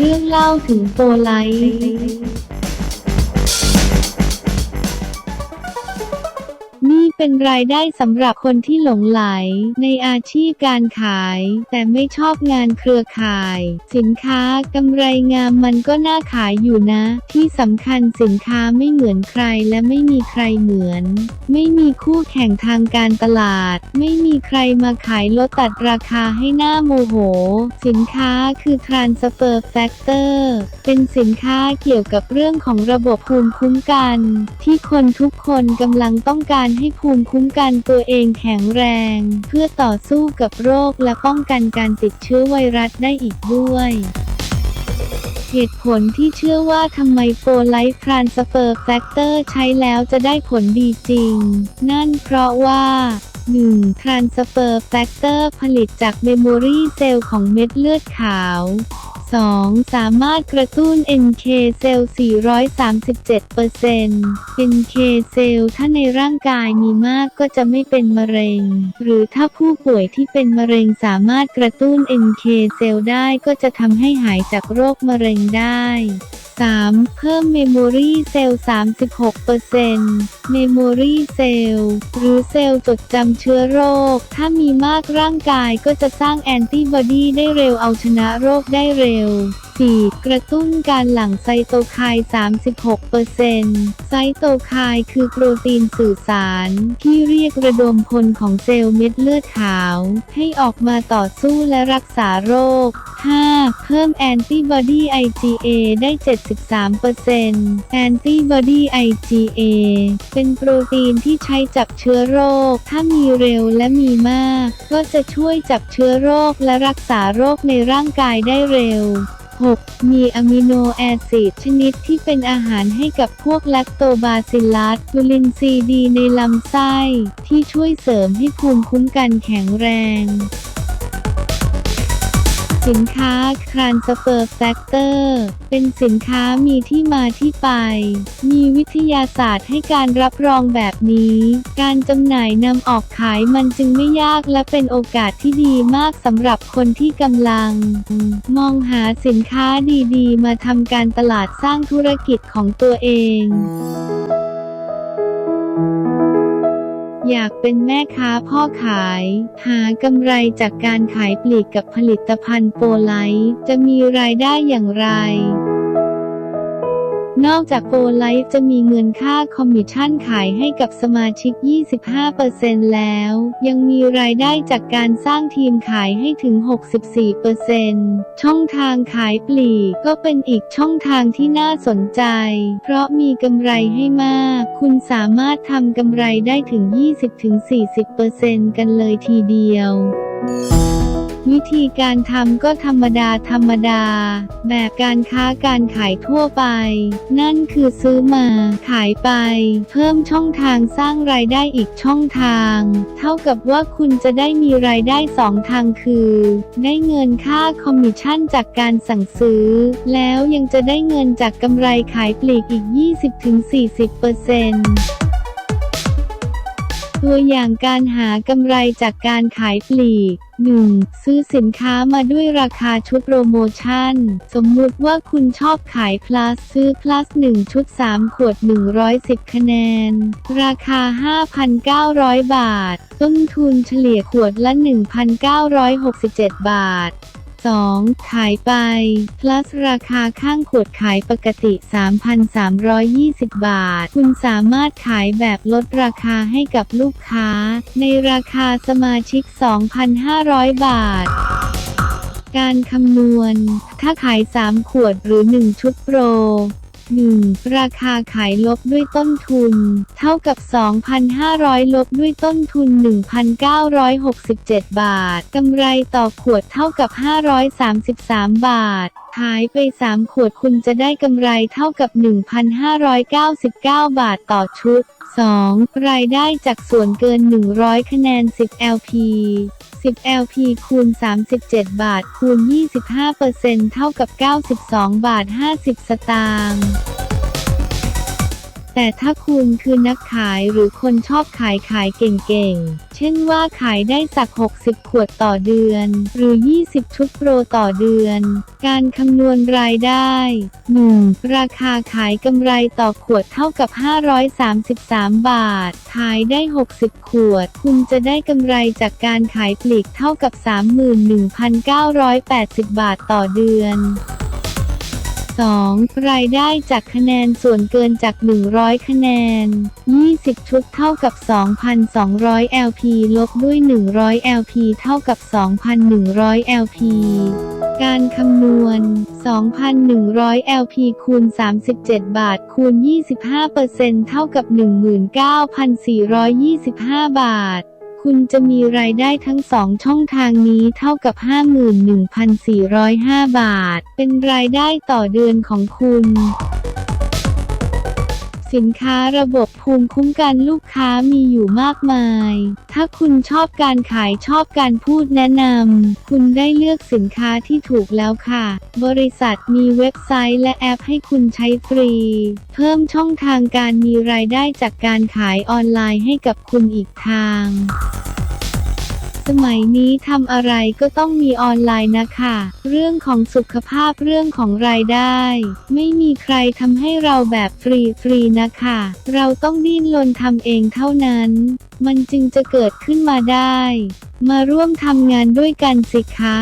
เรื่องเล่าถึงโฟไลท์ เป็นรายได้สำหรับคนที่หลงไหล ในอาชีพการขาย แต่ไม่ชอบงานเครือข่าย สินค้ากำไรงามมันก็น่าขายอยู่นะ ที่สำคัญสินค้าไม่เหมือนใครและไม่มีใครเหมือน ไม่มีคู่แข่งทางการตลาด ไม่มีใครมาขายลดตัดราคาให้หน้าโมโห สินค้าคือ transfer factor เป็นสินค้าเกี่ยวกับเรื่องของระบบภูมิคุ้มกัน ที่คนทุกคนกำลังต้องการให้ภููมิคุ้มกันตัวเองแข็งแรง เพื่อต่อสู้กับโรคและป้องกันการติดเชื้อไวรัสได้อีกด้วย เหตุผลที่เชื่อว่าทำไมโฟไลท์ทรานสเฟอร์แฟกเตอร์ใช้แล้วจะได้ผลดีจริง นั่นเพราะว่า 1. Transfer Factor ผลิตจากเมมโมรีเซลล์ของเม็ดเลือดขาว 2. สามารถกระตุ้น NK เซลล์ 437% NK เซลล์ถ้าในร่างกายมีมากก็จะไม่เป็นมะเร็ง หรือถ้าผู้ป่วยที่เป็นมะเร็งสามารถกระตุ้น NK เซลล์ได้ก็จะทำให้หายจากโรคมะเร็งได้ 3. เพิ่มเมมโมรีเซลล์36%เมมโมรีเซลล์หรือเซลล์จดจำเชื้อโรค ถ้ามีมากร่างกายก็จะสร้างแอนติบอดีได้เร็วเอาชนะโรคได้เร็ว 4. กระตุ้นการหลั่งไซโตไคน์36%ไซโตไคน์คือโปรตีนสื่อสาร ที่เรียกระดมพลของเซลล์เม็ดเลือดขาว ให้ออกมาต่อสู้และรักษาโรค 5. เพิ่มแอนติบอดี IgA ได้ 73%แอนติบอดี IgA เป็นโปรตีนที่ใช้จับเชื้อโรค ถ้ามีเร็วและมีมาก ก็จะช่วยจับเชื้อโรคและรักษาโรคในร่างกายได้เร็ว 6. มีอะมิโนแอซิดชนิดที่เป็นอาหารให้กับพวกแลคโตบาซิลลัสจุลินทรีย์ดีในลำไส้ ที่ช่วยเสริมให้ภูมิคุ้มกันแข็งแรง สินค้า Transfer Factor เป็นสินค้ามีที่มาที่ไป มีวิทยาศาสตร์ให้การรับรองแบบนี้ การจำหน่ายนำออกขายมันจึงไม่ยากและเป็นโอกาสที่ดีมากสำหรับคนที่กำลัง มองหาสินค้าดีๆ มาทำการตลาดสร้างธุรกิจของตัวเอง อยากเป็นแม่ค้าพ่อขาย หากำไรจากการขายปลีกกับผลิตภัณฑ์โปรไลท์จะมีรายได้อย่างไร นอกจากโปรไลฟ์จะมีเงินค่าคอมมิชชั่นขายให้กับสมาชิก 25%แล้ว ยังมีรายได้จากการสร้างทีมขายให้ถึง 64%ช่องทางขายปลีกก็เป็นอีกช่องทางที่น่าสนใจ เพราะมีกำไรให้มาก คุณสามารถทำกำไรได้ถึง 20-40%กันเลยทีเดียว วิธีการทำก็ธรรมดาธรรมดา แบบการค้าการขายทั่วไป นั่นคือซื้อมาขายไป เพิ่มช่องทางสร้างรายได้อีกช่องทาง เท่ากับว่าคุณจะได้มีรายได้สองทางคือ ได้เงินค่าคอมมิชชั่นจากการสั่งซื้อ แล้วยังจะได้เงินจากกำไรขายปลีกอีก 20-40%ตั ตัวอย่างการหากำไรจากการขายปลีก 1. ซื้อสินค้ามาด้วยราคาชุดโปรโมชั่น สมมุติว่าคุณชอบขาย plus ซื้อ plus 1ชุด 3 ขวด 110 คะแนน ราคา 5,900 บาท ต้นทุนเฉลี่ยขวดละ 1,967 บาท 2. ขายไป plus ราคาข้างขวดขายปกติ 3,320 บาท คุณสามารถขายแบบลดราคาให้กับลูกค้า ในราคาสมาชิก 2,500 บาทการคำนวณ ถ้าขาย 3 ขวดหรือ 1 ชุดโปร 1. ราคาขายลบด้วยต้นทุน เท่ากับ 2,500 ลบด้วยต้นทุน 1,967 บาท กำไรต่อขวดเท่ากับ 533 บาท ขายไป 3 ขวดคุณจะได้กำไรเท่ากับ 1,599 บาทต่อชุด 2. รายได้จากส่วนเกิน 100 คะแนน 10 LP 10 LP คูณ 37 บาท คูณ 25%เท่ากับ 92 บาท 50 สตางค์ แต่ถ้าคุณคือนักขายหรือคนชอบขายขายเก่งๆ เช่นว่าขายได้สัก 60 ขวดต่อเดือน หรือ 20 ชุดโปรต่อเดือน การคำนวณรายได้ 1. ราคาขายกำไรต่อขวดเท่ากับ 533 บาท ขายได้ 60 ขวด คุณจะได้กำไรจากการขายปลีกเท่ากับ 31,980 บาทต่อเดือน 2. รายได้จากคะแนนส่วนเกินจาก 100 คะแนน 20 ชุดเท่ากับ 2,200 LP ลบด้วย 100 LP เท่ากับ 2,100 LP การคำนวณ 2,100 LP คูณ 37 บาท คูณ 25%เท่ากับ 19,425 บาท คุณจะมีรายได้ทั้งสองช่องทางนี้เท่ากับ 51,405 บาท เป็นรายได้ต่อเดือนของคุณ สินค้าระบบภูมิคุ้มกันลูกค้ามีอยู่มากมาย ถ้าคุณชอบการขายชอบการพูดแนะนำ คุณได้เลือกสินค้าที่ถูกแล้วค่ะ บริษัทมีเว็บไซต์และแอปให้คุณใช้ฟรี เพิ่มช่องทางการมีรายได้จากการขายออนไลน์ให้กับคุณอีกทาง สมัยนี้ทำอะไรก็ต้องมีออนไลน์นะคะ เรื่องของสุขภาพเรื่องของรายได้ ไม่มีใครทำให้เราแบบฟรีฟรีๆนะคะ เราต้องดิ้นรนทำเองเท่านั้น มันจึงจะเกิดขึ้นมาได้ มาร่วมทำงานด้วยกันสิคะ